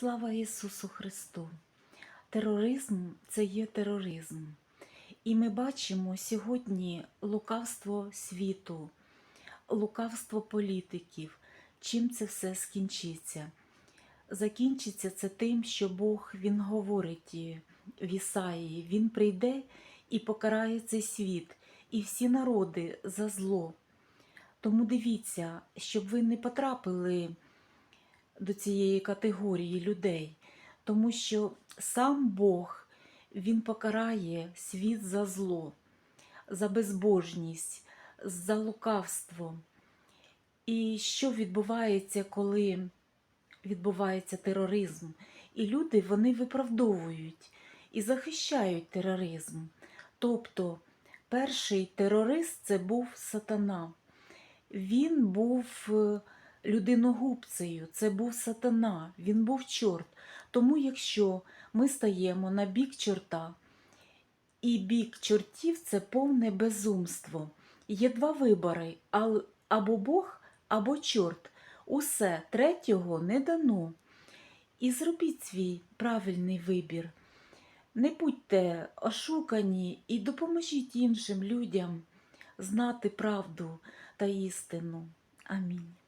Слава Ісусу Христу! Тероризм це є тероризм. І ми бачимо сьогодні лукавство світу, лукавство політиків. Чим це все скінчиться? Закінчиться це тим, що Бог Він говорить в Ісаїї. Він прийде і покарає цей світ, і всі народи за зло. Тому дивіться, щоб ви не потрапили до цієї категорії людей, тому що сам Бог Він покарає світ за зло, за безбожність, за лукавство. І що відбувається, коли відбувається тероризм? І люди вони виправдовують і захищають тероризм. Тобто перший терорист це був сатана. Він був е, людиногубцею, це був сатана, він був чорт. Тому якщо ми стаємо на бік чорта, і бік чортів це повне безумство. Є два вибори: або Бог, або чорт. Усе третього не дано. І зробіть свій правильний вибір. Не будьте ошукані і допоможіть іншим людям знати правду та істину. Амінь.